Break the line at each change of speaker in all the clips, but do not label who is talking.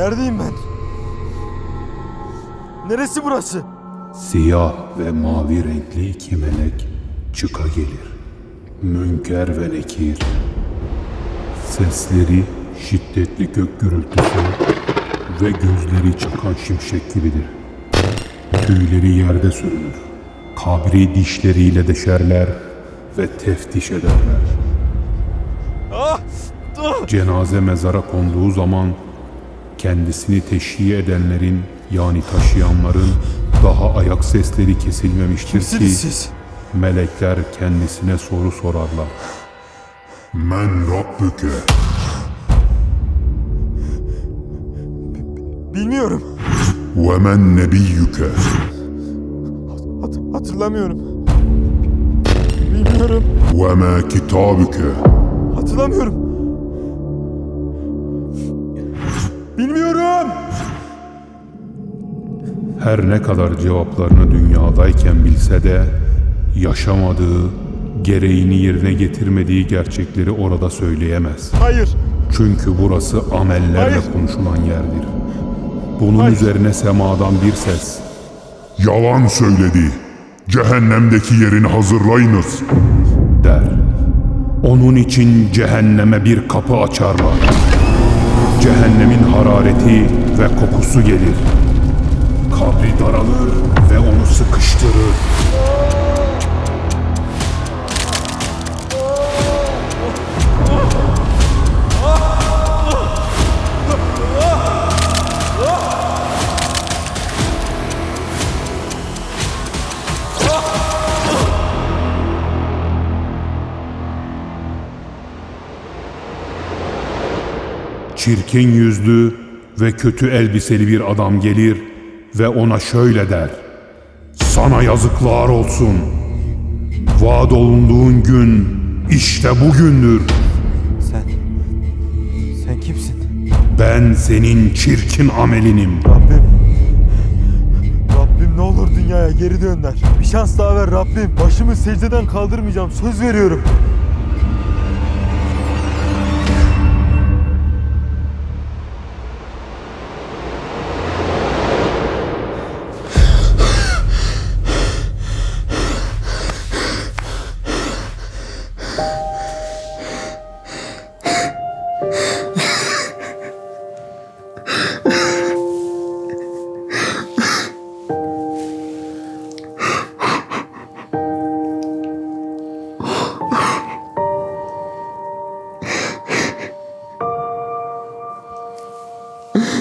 Neredeyim ben? Neresi burası?
Siyah ve mavi renkli iki melek çıka gelir. Münker ve nekir. Sesleri şiddetli gök gürültüsü ve gözleri çakan şimşek gibidir. Tüyleri yerde sürünür. Kabri dişleriyle deşerler ve teftiş ederler.
Ah!
Cenaze mezara konduğu zaman kendisini teşhiye edenlerin yani taşıyanların daha ayak sesleri kesilmemiştir ki
siz?
melekler kendisine soru sorarlar. Men Rabbüke.
Bilmiyorum.
Ve men Nebiyyüke.
Hat- hatırlamıyorum. Bilmiyorum.
Ve ma Kitabüke.
Hatırlamıyorum. Bilmiyorum.
Her ne kadar cevaplarını dünyadayken bilse de yaşamadığı, gereğini yerine getirmediği gerçekleri orada söyleyemez.
Hayır.
Çünkü burası amellerle
Hayır.
konuşulan yerdir. Bunun
Hayır.
üzerine semadan bir ses.
Yalan söyledi. Cehennemdeki yerini hazırlayınız.
der. Onun için cehenneme bir kapı açarlar. Cehennemin harareti ve kokusu gelir. Kabri daralır Çirkin yüzlü ve kötü elbiseli bir adam gelir ve ona şöyle der. Sana yazıklar olsun. Vaad olunduğun gün işte bugündür.
Sen... Sen kimsin?
Ben senin çirkin amelinim.
Rabbim. Rabbim ne olur dünyaya geri dönder. Bir şans daha ver Rabbim. Başımı secdeden kaldırmayacağım. Söz veriyorum.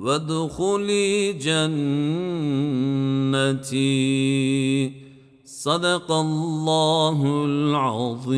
وادخلي جنتي. صدق الله العظيم.